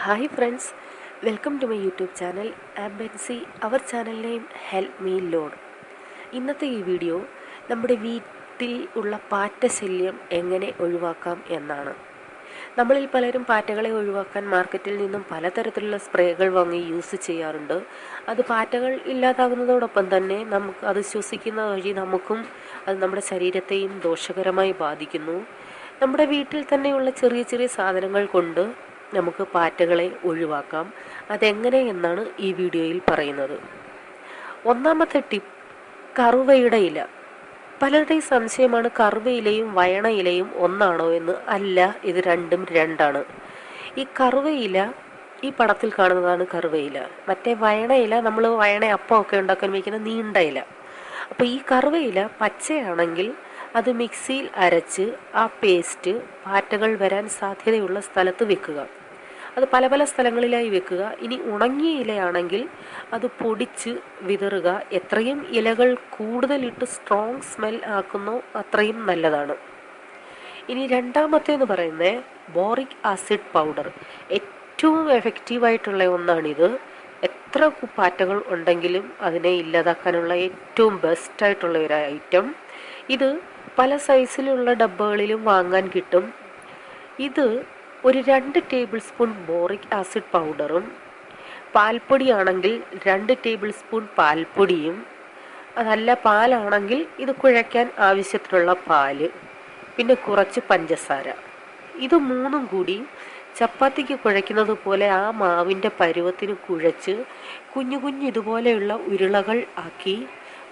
Hi friends welcome to my YouTube channel am Benzy our channel name help me lord ഇന്നത്തെ ഈ video നമ്മുടെ വീട്ടിൽ ഉള്ള പാറ്റ ശല്യം എങ്ങനെ ഒഴിവാക്കാം എന്നാണ്. നമ്മളിൽ പലരും പാറ്റകളെ ഒഴിവാക്കാൻ മാർക്കറ്റിൽ നിന്നും പലതരത്തിലുള്ള സ്പ്രേകൾ വാങ്ങി യൂസ് ചെയ്യാറുണ്ട്. അത് പാറ്റകൾ ഇല്ലാതാകുന്നതോടൊപ്പം തന്നെ നമുക്ക് അത് ശ്വസിക്കുന്ന വഴി നമുക്കും അത് നമ്മുടെ ശരീരത്തെയും ദോഷകരമായി ബാധിക്കുന്നു. നമ്മുടെ വീട്ടിൽ തന്നെയുള്ള ചെറിയ ചെറിയ സാധനങ്ങൾ കൊണ്ട് നമുക്ക് പാറ്റകളെ ഒഴിവാക്കാം. അതെങ്ങനെ എന്നാണ് ഈ വീഡിയോയിൽ പറയുന്നത്. ഒന്നാമത്തെ ടിപ്പ് കറുവയുടെ ഇല. പലരുടെയും സംശയമാണ് കറുവയിലയും വയണയിലയും ഒന്നാണോ എന്ന്. അല്ല ഇത് രണ്ടും രണ്ടാണ്. ഈ കറുവയില ഈ പടത്തിൽ കാണുന്നതാണ് കറുവയില മറ്റേ വയണയില നമ്മൾ വയണ അപ്പമൊക്കെ ഉണ്ടാക്കാൻ വയ്ക്കുന്ന നീണ്ട ഇല. അപ്പോൾ ഈ കറുവയില പച്ചയാണെങ്കിൽ അത് മിക്സിയിൽ അരച്ച് ആ പേസ്റ്റ് പാറ്റകൾ വരാൻ സാധ്യതയുള്ള സ്ഥലത്ത് വെക്കുക. അത് പല പല സ്ഥലങ്ങളിലായി വെക്കുക. ഇനി ഉണങ്ങിയ ഇലയാണെങ്കിൽ അത് പൊടിച്ച് വിതറുക. എത്രയും ഇലകൾ കൂടുതലിട്ട് സ്ട്രോങ് സ്മെൽ ആക്കുന്നോ അത്രയും നല്ലതാണ്. ഇനി രണ്ടാമത്തേന്ന് പറയുന്നത് ബോറിക് ആസിഡ് പൗഡർ ഏറ്റവും എഫക്റ്റീവായിട്ടുള്ള ഒന്നാണിത്. എത്ര പാറ്റകൾ ഉണ്ടെങ്കിലും അതിനെ ഇല്ലാതാക്കാനുള്ള ഏറ്റവും ബെസ്റ്റായിട്ടുള്ള ഒരു ഐറ്റം ഇത് പല സൈസിലുള്ള ഡബ്ബകളിലും വാങ്ങാൻ കിട്ടും. ഇത് ഒരു രണ്ട് ടേബിൾ സ്പൂൺ ബോറിക് ആസിഡ് പൗഡറും പാൽപ്പൊടിയാണെങ്കിൽ രണ്ട് ടേബിൾ സ്പൂൺ പാൽപ്പൊടിയും അതല്ല പാലാണെങ്കിൽ ഇത് കുഴയ്ക്കാൻ ആവശ്യത്തിനുള്ള പാൽ പിന്നെ കുറച്ച് പഞ്ചസാര. ഇത് മൂന്നും കൂടി ചപ്പാത്തിക്ക് കുഴയ്ക്കുന്നത് പോലെ ആ മാവിന്റെ പരുവത്തിന് കുഴച്ച് കുഞ്ഞു കുഞ്ഞു ഇതുപോലെയുള്ള ഉരുളകൾ ആക്കി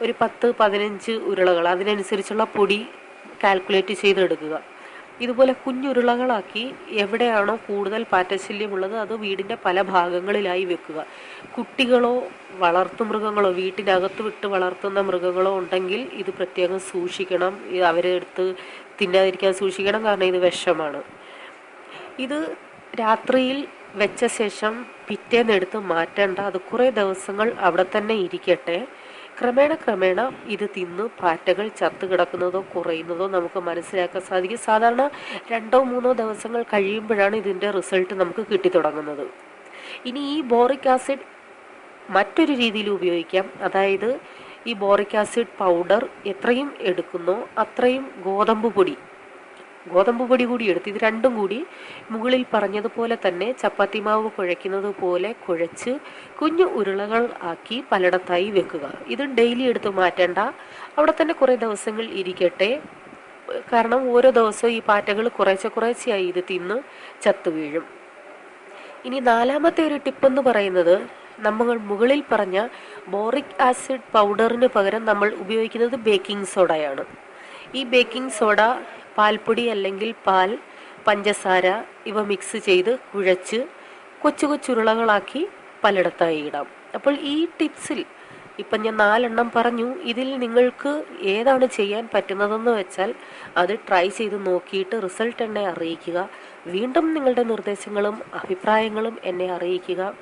ഒരു പത്ത് പതിനഞ്ച് ഉരുളകൾ അതിനനുസരിച്ചുള്ള പൊടി കാൽക്കുലേറ്റ് ചെയ്തെടുക്കുക. ഇതുപോലെ കുഞ്ഞുരുളകളാക്കി എവിടെയാണോ കൂടുതൽ പാറ്റശല്യമുള്ളത് അത് വീടിന്റെ പല ഭാഗങ്ങളിലായി വെക്കുക. കുട്ടികളോ വളർത്തു മൃഗങ്ങളോ വീട്ടിനകത്ത് വിട്ട് വളർത്തുന്ന മൃഗങ്ങളോ ഉണ്ടെങ്കിൽ ഇത് പ്രത്യേകം സൂക്ഷിക്കണം. അവരെ എടുത്ത് തിന്നാതിരിക്കാൻ സൂക്ഷിക്കണം. കാരണം ഇത് വിഷമാണ്. ഇത് രാത്രിയിൽ വെച്ച ശേഷം പിറ്റേന്നെടുത്ത് മാറ്റേണ്ട. അത് കുറേ ദിവസങ്ങൾ അവിടെ തന്നെ ഇരിക്കട്ടെ. ക്രമേണ ക്രമേണ ഇത് തിന്ന് പാറ്റകൾ ചത്തു കിടക്കുന്നതോ കുറയുന്നതോ നമുക്ക് മനസ്സിലാക്കാൻ സാധിക്കും. സാധാരണ രണ്ടോ മൂന്നോ ദിവസങ്ങൾ കഴിയുമ്പോഴാണ് ഇതിന്റെ റിസൾട്ട് നമുക്ക് കിട്ടിത്തുടങ്ങുന്നത് ഇനി ഈ ബോറിക് ആസിഡ് മറ്റൊരു രീതിയിൽ ഉപയോഗിക്കാം. അതായത് ഈ ബോറിക് ആസിഡ് പൗഡർ എത്രയും എടുക്കുന്നോ അത്രയും ഗോതമ്പ് പൊടി ഗോതമ്പ് പൊടി കൂടി എടുത്ത് ഇത് രണ്ടും കൂടി മുകളിൽ പറഞ്ഞതുപോലെ തന്നെ ചപ്പാത്തി മാവ് കുഴയ്ക്കുന്നത് പോലെ കുഴച്ച് കുഞ്ഞു ഉരുളകൾ ആക്കി പലയിടത്തായി വെക്കുക. ഇത് ഡെയിലി എടുത്ത് മാറ്റേണ്ട. അവിടെ തന്നെ കുറേ ദിവസങ്ങൾ ഇരിക്കട്ടെ. കാരണം ഓരോ ദിവസവും ഈ പാറ്റകൾ കുറേശ്ശെ കുറേശ്ശെയായി ഇത് തിന്ന് ചത്തു വീഴും. ഇനി നാലാമത്തെ ഒരു ടിപ്പ് എന്ന് പറയുന്നത് നമ്മൾ മുകളിൽ പറഞ്ഞ ബോറിക് ആസിഡ് പൗഡറിന് പകരം നമ്മൾ ഉപയോഗിക്കുന്നത് ബേക്കിംഗ് സോഡയാണ്. ഈ ബേക്കിംഗ് സോഡ പാൽപ്പൊടി അല്ലെങ്കിൽ പാൽ പഞ്ചസാര ഇവ മിക്സ് ചെയ്ത് കുഴച്ച് കൊച്ചു കൊച്ചുരുളകളാക്കി പലയിടത്തായി ഇടാം. അപ്പോൾ ഈ ടിപ്സിൽ ഇപ്പം ഞാൻ നാലെണ്ണം പറഞ്ഞു. ഇതിൽ നിങ്ങൾക്ക് ഏതാണ് ചെയ്യാൻ പറ്റുന്നതെന്ന് വെച്ചാൽ അത് ട്രൈ ചെയ്ത് നോക്കിയിട്ട് റിസൾട്ട് എന്നെ അറിയിക്കുക. വീണ്ടും നിങ്ങളുടെ നിർദ്ദേശങ്ങളും അഭിപ്രായങ്ങളും എന്നെ അറിയിക്കുക.